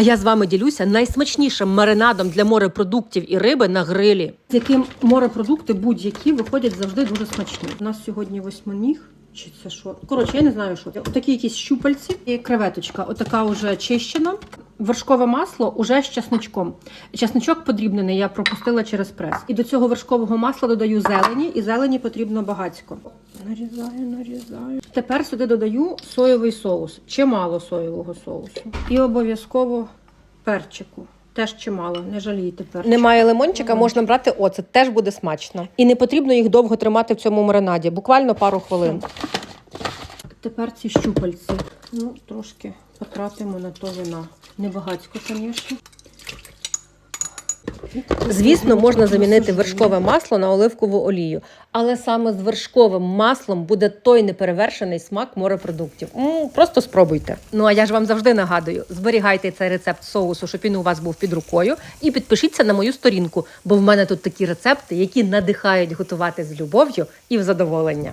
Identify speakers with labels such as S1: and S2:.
S1: А я з вами ділюся найсмачнішим маринадом для морепродуктів і риби на грилі. З яким морепродукти будь-які виходять завжди дуже смачні. У нас сьогодні восьминіг. Чи це що? Коротше, я не знаю, що Отакі Такі якісь щупальці і креветочка. Отака вже чищена. Вершкове масло уже з часничком. Часничок подрібнений, я пропустила через прес. І до цього вершкового масла додаю зелені, і зелені потрібно багацько. Нарізаю, нарізаю. Тепер сюди додаю соєвий соус. Чимало соєвого соусу. І обов'язково перчику. Теж чимало, не жалійте перчику. Немає лимончика, можна брати оцет, теж буде смачно. І не потрібно їх довго тримати в цьому маринаді, буквально пару хвилин. Тепер ці щупальці. Ну, трошки потратимо на то вина. Небагацько, звісно. Звісно, можна замінити вершкове масло на оливкову олію, але саме з вершковим маслом буде той неперевершений смак морепродуктів. М, просто спробуйте. Ну а я ж вам завжди нагадую: зберігайте цей рецепт соусу, щоб він у вас був під рукою, і підпишіться на мою сторінку, бо в мене тут такі рецепти, які надихають готувати з любов'ю і в задоволення.